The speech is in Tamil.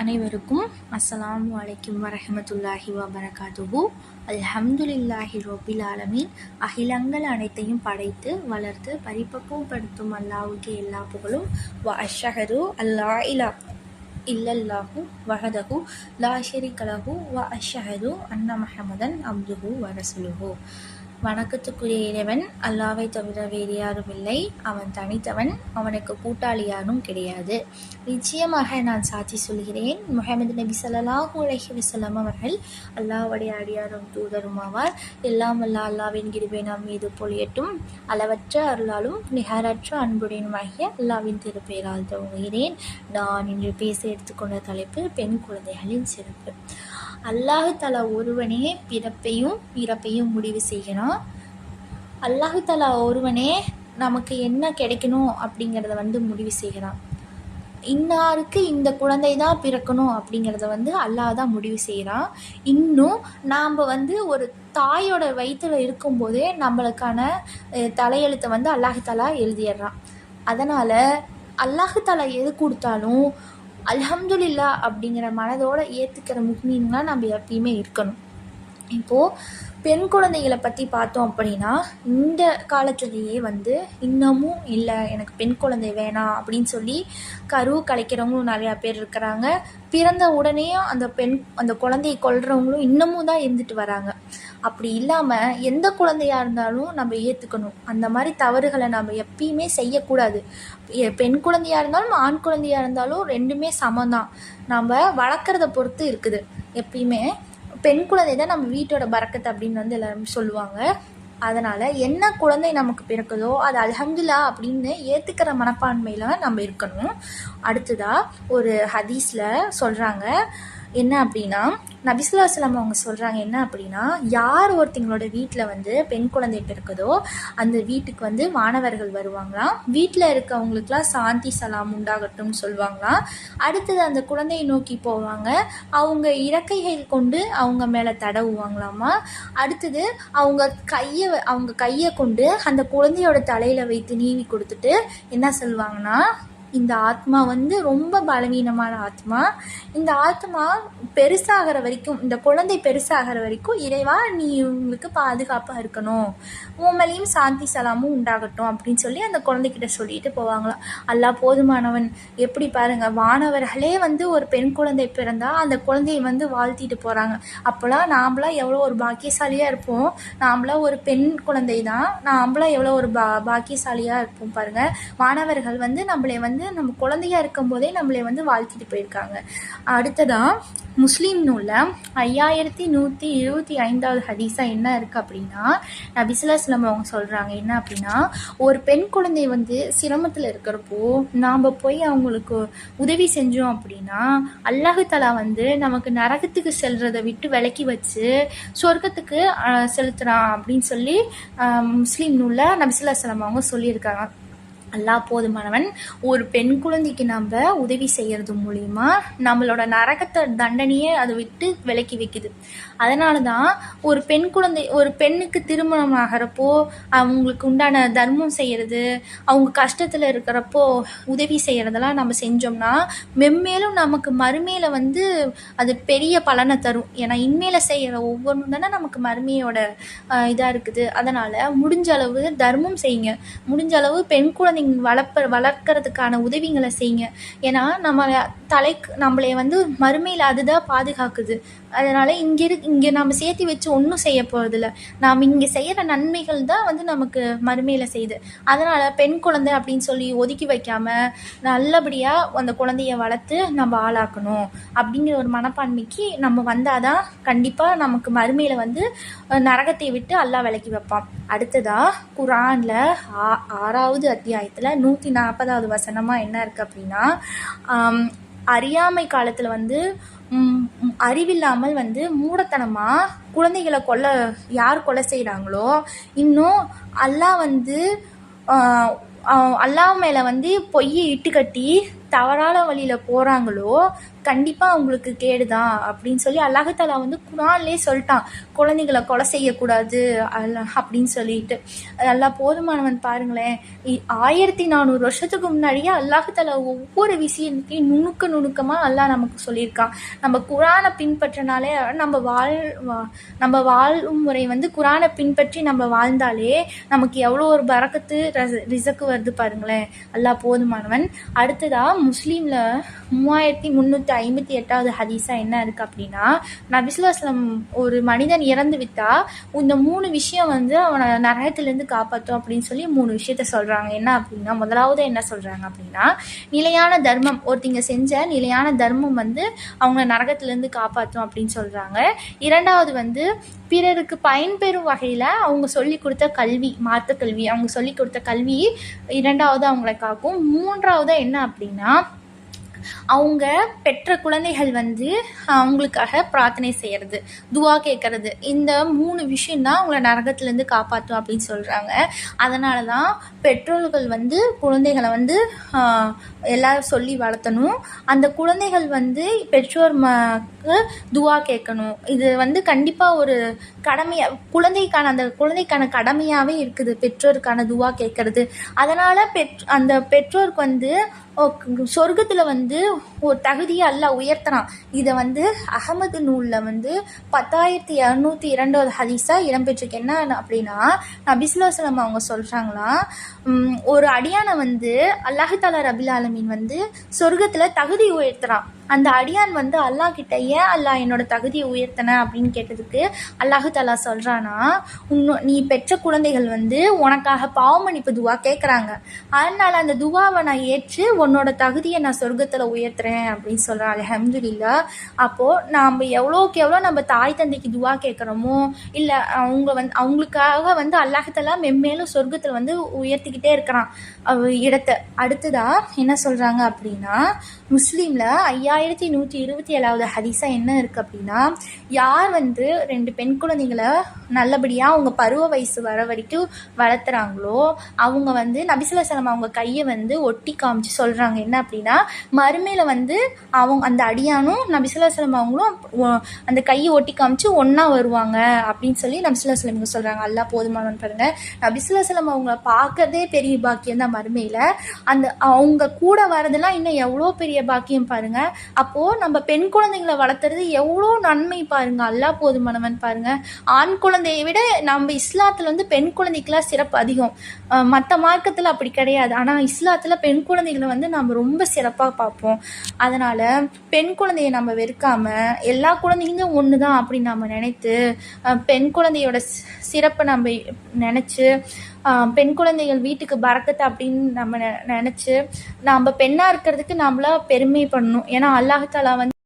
அனைவருக்கும் அஸ்லாம் அலைக்கும் வரஹமத்துல்லாஹி வபரகாத்துஹு. அல்ஹம்துலில்லாஹி ரோபில் ஆலமீன். அகிலங்கள் அனைத்தையும் படைத்து வளர்த்து பரிபக்குவப்படுத்தும் அல்லாவுக்கு எல்லா புகழும். வ அஷஹரு அல்லா இலா இல்லல்லாஹு வஹதஹு லா ஷரீக வ அஷஹது அன்ன மஹமதன் அப்துஹு வ வணக்கத்துக்குரிய இறைவன் அல்லாவை தவிர வேறு யாரும் இல்லை. அவன் தனித்தவன் அவனுக்கு கூட்டாளி யாரும் கிடையாது. நிச்சயமாக நான் சாட்சி சொல்கிறேன். முகமது நபி சல்லாஹூ அலஹி வசலம் அவர்கள் அல்லாவுடைய அடியாரும் தூதரும் ஆவார். எல்லாம் அல்லா அல்லாவின் கிருபை நாம் மீது பொழியட்டும். அளவற்ற அருளாலும் நிகரற்ற அன்புடையனுமாகிய அல்லாவின் திருப்பெயரால் துவங்குகிறேன். நான் இன்று பேச எடுத்துக்கொண்ட தலைப்பு பெண் குழந்தைகளின் சிறப்பு. அல்லாஹு தலா ஒருவனே பிறப்பையும் இறப்பையும் முடிவு செய்கிறான் அல்லாஹு தலா ஒருவனே நமக்கு என்ன கிடைக்கணும் அப்படிங்கிறத வந்து முடிவு செய்கிறான் இன்னாருக்கு இந்த குழந்தை தான் பிறக்கணும் அப்படிங்கிறத வந்து அல்லாஹ் தான் முடிவு செய்கிறான் இன்னும் நாம் வந்து ஒரு தாயோட வயிற்றில் இருக்கும்போதே நம்மளுக்கான தலையெழுத்தை வந்து அல்லாஹு தலா எழுதிடுறான் அதனால் அல்லாஹு தலா எது கொடுத்தாலும் அல்ஹம்துலில்லா அப்படிங்கிற மனதோடு ஏற்றுக்கிற முக்மீன்லாம் நம்ம எப்பயுமே இருக்கணும். இப்போது பெண் குழந்தைகளை பற்றி பார்த்தோம் அப்படின்னா இந்த காலத்துலேயே வந்து இன்னமும் இல்லை எனக்கு பெண் குழந்தை வேணாம் அப்படின்னு சொல்லி கரு கலைக்கிறவங்களும் நிறையா பேர் இருக்கிறாங்க. பிறந்த உடனே அந்த பெண் அந்த குழந்தையை கொள்றவங்களும் இன்னமும் தான் இருந்துட்டு வராங்க. அப்படி இல்லாமல் எந்த குழந்தையாக இருந்தாலும் நம்ம ஏற்றுக்கணும் அந்த மாதிரி தவறுகளை நம்ம எப்பயுமே செய்யக்கூடாது. பெண் குழந்தையாக இருந்தாலும் ஆண் குழந்தையாக இருந்தாலும் ரெண்டுமே சமம் தான் நம்ம வளர்க்குறத பொறுத்து இருக்குது. எப்பயுமே பெண் குழந்தை தான் நம்ம வீட்டோட பறக்கத்து அப்படின்னு வந்து எல்லாரும் சொல்லுவாங்க. அதனால் என்ன குழந்தை நமக்கு பிறக்குதோ அது அலஹம்துல்லா அப்படின்னு ஏற்றுக்கிற மனப்பான்மையில் நம்ம இருக்கணும். அடுத்ததாக ஒரு ஹதீஸில் சொல்கிறாங்க என்ன அப்படின்னா நபிசுல்லாஸ்லாம் அவங்க சொல்கிறாங்க என்ன அப்படின்னா யார் ஒருத்தங்களோட வீட்டில் வந்து பெண் குழந்தை பிறக்குதோ அந்த வீட்டுக்கு வந்து மாணவர்கள் வருவாங்களாம். வீட்டில் இருக்கவங்களுக்குலாம் சாந்தி சலாம் உண்டாகட்டும்னு சொல்லுவாங்களாம் அடுத்தது அந்த குழந்தையை நோக்கி போவாங்க. அவங்க இறக்கைகள் கொண்டு அவங்க மேலே தடவுவாங்களாமா? அடுத்தது அவங்க கையை அவங்க கையை கொண்டு அந்த குழந்தையோட தலையில் வைத்து நீவி கொடுத்துட்டு என்ன சொல்லுவாங்கன்னா இந்த ஆத்மா வந்து ரொம்ப பலவீனமான ஆத்மா. இந்த ஆத்மா பெருசாகிற வரைக்கும் இந்த குழந்தை பெருசாகிற வரைக்கும் இறைவா நீ உங்களுக்கு பாதுகாப்பாக இருக்கணும். உண்மையிலையும் சாந்தி சலாமும் உண்டாகட்டும் அப்படின்னு சொல்லி அந்த குழந்தைகிட்ட சொல்லிட்டு போவாங்களாம் அல்லா போதுமானவன். எப்படி பாருங்க வானவர்களே வந்து ஒரு பெண் குழந்தை பிறந்தால் அந்த குழந்தையை வந்து வாழ்த்திட்டு போகிறாங்க அப்போலாம் நாம்ளாம் எவ்வளோ ஒரு பாக்கியசாலியாக இருப்போம். நாம்ளாம் ஒரு பெண் குழந்தை தான் நாம்ளாம் எவ்வளோ ஒரு பா பாக்கியசாலியாக இருப்போம் பாருங்கள் மாணவர்கள் வந்து நம்மளை வந்து நம்ம குழந்தையா இருக்கும் போதே நம்மளை வந்து வாழ்த்திட்டு போயிருக்காங்க. அடுத்ததாக முஸ்லீம் நூலில் ஐயாயிரத்தி நூற்றி இருபத்தி ஐந்தாவது ஹதீஸாக என்ன இருக்குது அப்படின்னா நபிசுல்லாஸ்லம் அவங்க சொல்கிறாங்க என்ன அப்படின்னா ஒரு பெண் குழந்தை வந்து சிரமத்தில் இருக்கிறப்போ நாம் போய் அவங்களுக்கு உதவி செஞ்சோம் அப்படின்னா அல்லாஹு தலா வந்து நமக்கு நரகத்துக்கு செல்றதை விட்டு விலக்கி வச்சு சொர்க்கத்துக்கு செலுத்துகிறான் அப்படின்னு சொல்லி முஸ்லீம் நூலில் நபிசுல்லாஸ்லம் அவங்க சொல்லியிருக்காங்க. அல்லா போதுமானவன். ஒரு பெண் குழந்தைக்கு நம்ம உதவி செய்கிறது மூலிமா நம்மளோட நரகத்தை தண்டனையே அதை விட்டு விலக்கி வைக்குது. அதனால தான் ஒரு பெண் குழந்தை ஒரு பெண்ணுக்கு திருமணம் ஆகிறப்போ அவங்களுக்கு உண்டான தர்மம் செய்கிறது அவங்க கஷ்டத்தில் இருக்கிறப்போ உதவி செய்கிறதெல்லாம் நம்ம செஞ்சோம்னா மெம்மேலும் நமக்கு மறுமையில் வந்து அது பெரிய பலனை தரும். ஏன்னா இன்மையில் செய்கிற ஒவ்வொன்றும் தானே நமக்கு மறுமையோட இதாக இருக்குது. அதனால் முடிஞ்ச அளவு தர்மம் செய்யுங்க. முடிஞ்ச அளவு பெண் குழந்தை வளர்ப்ப வளர்க்கறதுக்கான உதவிங்களை செய்யுங்க. ஏன்னா நம்ம தலைக்கு நம்மளை வந்து மறுமையில் அதுதான் பாதுகாக்குது. அதனால் இங்கே இரு இங்கே நம்ம சேர்த்து வச்சு ஒன்றும் செய்ய போகிறதில்ல நாம் இங்கே செய்கிற நன்மைகள் தான் வந்து நமக்கு மறுமையில் செய்யுது. அதனால் பெண் குழந்தை அப்படின்னு சொல்லி ஒதுக்கி வைக்காமல் நல்லபடியாக அந்த குழந்தைய வளர்த்து நம்ம ஆளாக்கணும். அப்படிங்கிற ஒரு மனப்பான்மைக்கு நம்ம வந்தால் தான் கண்டிப்பாக நமக்கு மறுமையில் வந்து நரகத்தை விட்டு அல்லா விலக்கி வைப்பான். அடுத்ததாக குரானில் ஆ ஆறாவது அத்தியாயம். அத்தியாயத்தில் நூற்றி நாற்பதாவது வசனமாக என்ன இருக்குது அப்படின்னா அறியாமை காலத்தில் வந்து அறிவில்லாமல் வந்து மூடத்தனமாக குழந்தைகளை கொல்ல யார் கொலை செய்கிறாங்களோ இன்னும் அல்லாஹ் வந்து அல்லாஹ் மேலே வந்து பொய்யை இட்டு கட்டி தவறான வழியில் போகிறாங்களோ கண்டிப்பாக அவங்களுக்கு கேடுதான் அப்படின்னு சொல்லி அல்லாஹாலா வந்து குரான்லேயே சொல்லிட்டான். குழந்தைங்களை கொலை செய்யக்கூடாது அல்ல அப்படின்னு சொல்லிட்டு. அல்லா போதுமானவன் பாருங்களேன். இ- ஆயிரத்தி நானூறு வருஷத்துக்கு முன்னாடியே அல்லாஹாலா ஒவ்வொரு விஷயத்தையும் நுணுக்க நுணுக்கமாக அல்லாஹ் நமக்கு சொல்லியிருக்கான். நம்ம குரானை பின்பற்றினாலே நம்ம வாழ் வா- நம்ம வாழும் முறை வந்து குரானை பின்பற்றி நம்ம வாழ்ந்தாலே நமக்கு எவ்வளோ ஒரு பறக்கத்து ரிசக்கு வருது பாருங்களேன். அல்லாஹ் போதுமானவன். அடுத்ததாக முஸ்லீமில் மூவாயிரத்தி முந்நூற்றி ஐம்பத்தி எட்டாவது ஹதீஸா என்ன இருக்கு அப்படின்னா நபிசுலாஸ்லம் ஒரு மனிதன் இறந்து விட்டா இந்த மூணு விஷயம் வந்து அவனை நரகத்திலேருந்து காப்பாற்றும் அப்படின்னு சொல்லி மூணு விஷயத்த சொல்கிறாங்க என்ன அப்படின்னா முதலாவது என்ன சொல்கிறாங்க அப்படின்னா நிலையான தர்மம் ஒருத்தங்க செஞ்ச நிலையான தர்மம் வந்து அவங்க நரகத்திலேருந்து காப்பாற்றும் அப்படின்னு சொல்கிறாங்க இரண்டாவது வந்து பிறருக்கு பயன்பெறும் வகையில் அவங்க சொல்லி கொடுத்த கல்வி மார்க்க கல்வி அவங்க சொல்லி கொடுத்த கல்வி இரண்டாவது அவங்களை காக்கும். மூன்றாவது என்ன அப்படின்னா அவங்க பெற்ற குழந்தைகள் வந்து அவங்களுக்காக பிரார்த்தனை செய்கிறது துவா கேட்கறது இந்த மூணு விஷயந்தான் அவங்கள நரகத்துலேருந்து காப்பாற்றும் அப்படின்னு சொல்கிறாங்க அதனால தான் பெற்றோர்கள் வந்து குழந்தைகளை வந்து எல்லாரும் சொல்லி வளர்த்தணும். அந்த குழந்தைகள் வந்து பெற்றோர் மக்கு துவா கேட்கணும் இது வந்து கண்டிப்பாக ஒரு கடமையாக குழந்தைக்கான அந்த குழந்தைக்கான கடமையாகவே இருக்குது. பெற்றோருக்கான துவா கேட்கறது அதனால் பெற் அந்த பெற்றோருக்கு வந்து சொர்க்கத்தில் வந்து ஒரு தகுதியை அல்ல உயர்த்தலாம் இதை வந்து அகமது நூலில் வந்து பத்தாயிரத்தி இரநூத்தி இரண்டாவது ஹதீஸாக இடம்பெற்றிருக்கு. என்ன அப்படின்னா நபிஸ்லாஸ்லம் அவங்க சொல்கிறாங்களாம் ஒரு அடியானை வந்து அல்லாஹாலா ரபில் ஆலமீன் வந்து சொர்க்கத்தில் தகுதி உயர்த்துறான். அந்த அடியான் வந்து அல்லாஹ் கிட்ட ஏன் அல்லாஹ் என்னோட தகுதியை உயர்த்தின? அப்படின்னு கேட்டதுக்கு அல்லாஹு தாலா சொல்கிறானா உன் நீ பெற்ற குழந்தைகள் வந்து உனக்காக பாவமணிப்பு துவா கேட்குறாங்க அதனால் அந்த துவாவை நான் ஏற்று உன்னோட தகுதியை நான் சொர்க்கத்தில் உயர்த்துறேன். அப்படின்னு சொல்கிறான் அல்ஹம்துலில்லா. அப்போது நாம் எவ்வளோக்கு எவ்வளோ நம்ம தாய் தந்தைக்கு துவா கேட்குறோமோ இல்லை அவங்க வந்து அவங்களுக்காக வந்து அல்லாஹத்தெல்லாம் மென்மேலும் சொர்க்கத்தில் வந்து உயர்த்திக்கிட்டே இருக்கிறான். இடத்த. அடுத்ததாக என்ன சொல்கிறாங்க அப்படின்னா முஸ்லீமில் ஐயாயிரத்தி நூற்றி இருபத்தி ஏழாவது ஹதீஸாக என்ன இருக்குது அப்படின்னா யார் வந்து ரெண்டு பெண் குழந்தைங்களை நல்லபடியாக அவங்க பருவ வயசு வர வரைக்கும் வளர்த்துறாங்களோ அவங்க வந்து நபிசுலசலம் அவங்க கையை வந்து ஒட்டி காமிச்சு சொல்கிறாங்க என்ன அப்படின்னா மறுமையில் வந்து அவங்க அந்த அடியானும் நபிசுலசலம் அவங்களும் அந்த கையை ஒட்டி காமிச்சு ஒன்றா வருவாங்க அப்படின்னு சொல்லி நபிசுல்லாசலம் சொல்கிறாங்க எல்லாம் போதுமானவன் பாருங்கள் நபிசுல்லாசலம் அவங்கள பார்க்கறதே பெரிய பாக்கியம் தான் மறுமையில். அந்த அவங்க கூட வரதெல்லாம் இன்னும் எவ்வளோ பெரிய பாக்கியம் பாருங்க. அப்போ நம்ம பெண் குழந்தைங்களை வளர்த்துறது எவ்வளோ நன்மை பாருங்க. அல்லாஹ் போதுமானவன் பாருங்க. ஆண் குழந்தையை விட நம்ம இஸ்லாத்துல வந்து பெண் குழந்தைக்கெல்லாம் சிறப்பு அதிகம். மற்ற மார்க்கத்தில் அப்படி கிடையாது. ஆனால் இஸ்லாத்தில் பெண் குழந்தைகளை வந்து நம்ம ரொம்ப சிறப்பாக பார்ப்போம். அதனால் பெண் குழந்தையை நம்ம வெறுக்காம எல்லா குழந்தைங்களும் ஒன்று தான் அப்படின்னு நம்ம நினைத்து பெண் குழந்தையோட சிறப்பை நம்ம நினச்சி பெண் குழந்தைகள் வீட்டுக்கு பறக்கத்து அப்படின்னு நம்ம நினச்சி நம்ம பெண்ணாக இருக்கிறதுக்கு நம்மள பெருமை பண்ணணும். ஏன்னா அல்லாஹாலா வந்து